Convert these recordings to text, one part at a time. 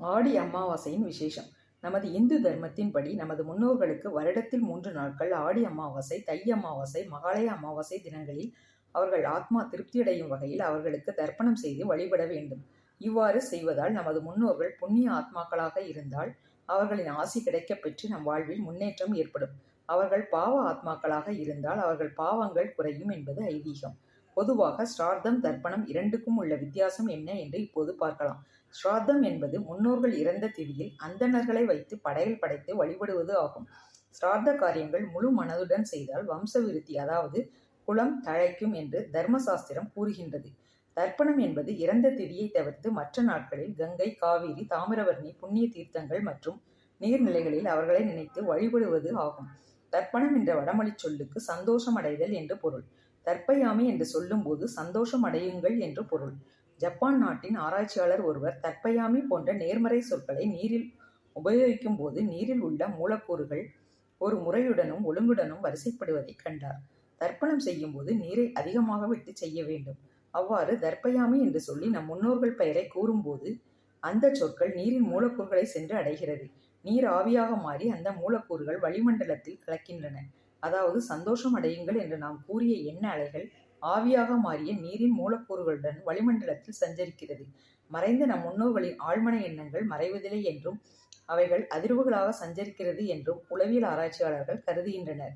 ஆடி அமாவாசையின் விசேஷம். நமது இந்து தர்மத்தின்படி நமது முன்னோர்களுக்கு வருடத்தில் மூன்று நாட்கள் ஆடி அமாவாசை தை அமாவாசை மகாலய அமாவாசை தினங்களில் அவர்கள் ஆத்மா திருப்தியடையும் வகையில் அவர்களுக்கு தர்ப்பணம் செய்து வழிபட வேண்டும். இவ்வாறு செய்வதால் நமது முன்னோர்கள் புண்ணிய ஆத்மாக்களாக இருந்தால் அவர்களின் ஆசி கிடைக்கப் பெற்று நம் வாழ்வில் முன்னேற்றம் ஏற்படும். அவர்கள் பாவ ஆத்மாக்களாக இருந்தால் அவர்கள் பாவங்கள் குறையும் என்பது ஐதீகம். பொதுவாக ஸ்ரார்த்தம் தர்ப்பணம் இரண்டுக்கும் உள்ள வித்தியாசம் என்ன என்று இப்போது பார்க்கலாம். ஸ்ரார்த்தம் என்பது முன்னோர்கள் இறந்த திதியில் அந்தணர்களை வைத்து படையல் படைத்து வழிபடுவது ஆகும். ஸ்ரார்த்த காரியங்கள் முழு மனதுடன் செய்தால் வம்ச விருத்தி அதாவது குலம் தழைக்கும் என்று தர்மசாஸ்திரம் கூறுகின்றது. தர்ப்பணம் என்பது இறந்த திதியை தவிர்த்து மற்ற நாட்களில் கங்கை காவிரி தாமிரவர்ணி புண்ணிய தீர்த்தங்கள் மற்றும் நீர்நிலைகளில் அவர்களை நினைத்து வழிபடுவது ஆகும். தர்ப்பணம் என்ற வடமொழி சொல்லுக்கு சந்தோஷம் அடைதல் என்று பொருள். தற்பயாமி என்று சொல்லும்போது சந்தோஷம் அடையுங்கள் என்று பொருள். ஜப்பான் நாட்டின் ஆராய்ச்சியாளர் ஒருவர் தற்பயாமி போன்ற நேர்மறை சொற்களை நீரில் உபயோகிக்கும் போது நீரில் உள்ள மூலக்கூறுகள் ஒரு முறையுடனும் ஒழுங்குடனும் வரிசைப்படுவதை கண்டார். தர்ப்பணம் செய்யும் போது நீரை அதிகமாக விட்டு செய்ய வேண்டும். அவ்வாறு தர்ப்பயாமி என்று சொல்லி நம் முன்னோர்கள் பெயரை கூறும்போது அந்த சொற்கள் நீரின் மூலக்கூறுகளை சென்று அடைகிறது. நீர் ஆவியாக மாறி அந்த மூலக்கூறுகள் வளிமண்டலத்தில் கலக்கின்றன. அதாவது சந்தோஷம் அடையுங்கள் என்று நாம் கூறிய எண்ண அலைகள் ஆவியாக மாறிய நீரின் மூலக்கூறுகளுடன் வளிமண்டலத்தில் சஞ்சரிக்கிறது. மறைந்த நம் முன்னோர்களின் ஆழ்மன எண்ணங்கள் மறைவதில்லை என்றும் அவைகள் அதிர்வுகளாக சஞ்சரிக்கிறது என்றும் உளவியல் ஆராய்ச்சியாளர்கள் கருதுகின்றனர்.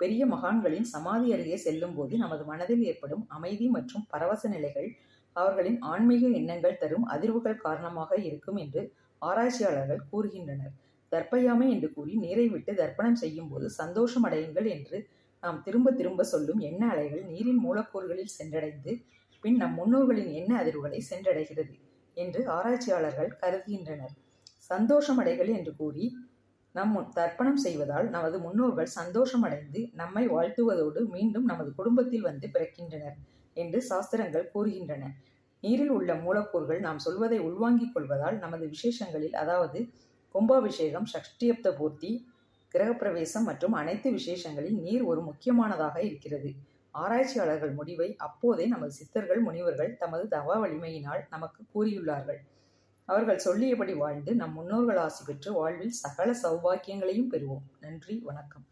பெரிய மகான்களின் சமாதி அருகே செல்லும் போது நமது மனதில் ஏற்படும் அமைதி மற்றும் பரவச நிலைகள் அவர்களின் ஆன்மீக எண்ணங்கள் தரும் அதிர்வுகள் காரணமாக இருக்கும் என்று ஆராய்ச்சியாளர்கள் கூறுகின்றனர். தர்ப்பயாமை என்று கூறி நீரை விட்டு தர்ப்பணம் செய்யும் போது சந்தோஷம் அடையுங்கள் என்று நாம் திரும்ப திரும்ப சொல்லும் எண்ண அலைகள் நீரின் மூலக்கூறுகளில் சென்றடைந்து பின் நம் முன்னோர்களின் எண்ண அதிர்வுகளை சென்றடைகிறது என்று ஆராய்ச்சியாளர்கள் கருதுகின்றனர். சந்தோஷம் அடைகள் என்று கூறி நம் தர்ப்பணம் செய்வதால் நமது முன்னோர்கள் சந்தோஷமடைந்து நம்மை வாழ்த்துவதோடு மீண்டும் நமது குடும்பத்தில் வந்து பிறக்கின்றனர் என்று சாஸ்திரங்கள் கூறுகின்றன. நீரில் உள்ள மூலக்கூறுகள் நாம் சொல்வதை உள்வாங்கிக் கொள்வதால் நமது விசேஷங்களில் அதாவது கும்பாபிஷேகம் சஷ்டியப்த பூர்த்தி கிரகப்பிரவேசம் மற்றும் அனைத்து விசேஷங்களில் நீர் ஒரு முக்கியமானதாக இருக்கிறது. ஆராய்ச்சியாளர்கள் முடிவை அப்போதே நமது சித்தர்கள் முனிவர்கள் தமது தவ வலிமையினால் நமக்கு கூறியுள்ளார்கள். அவர்கள் சொல்லியபடி வாழ்ந்து நம் முன்னோர்கள் ஆசி பெற்று வாழ்வில் சகல சௌபாக்கியங்களையும் பெறுவோம். நன்றி வணக்கம்.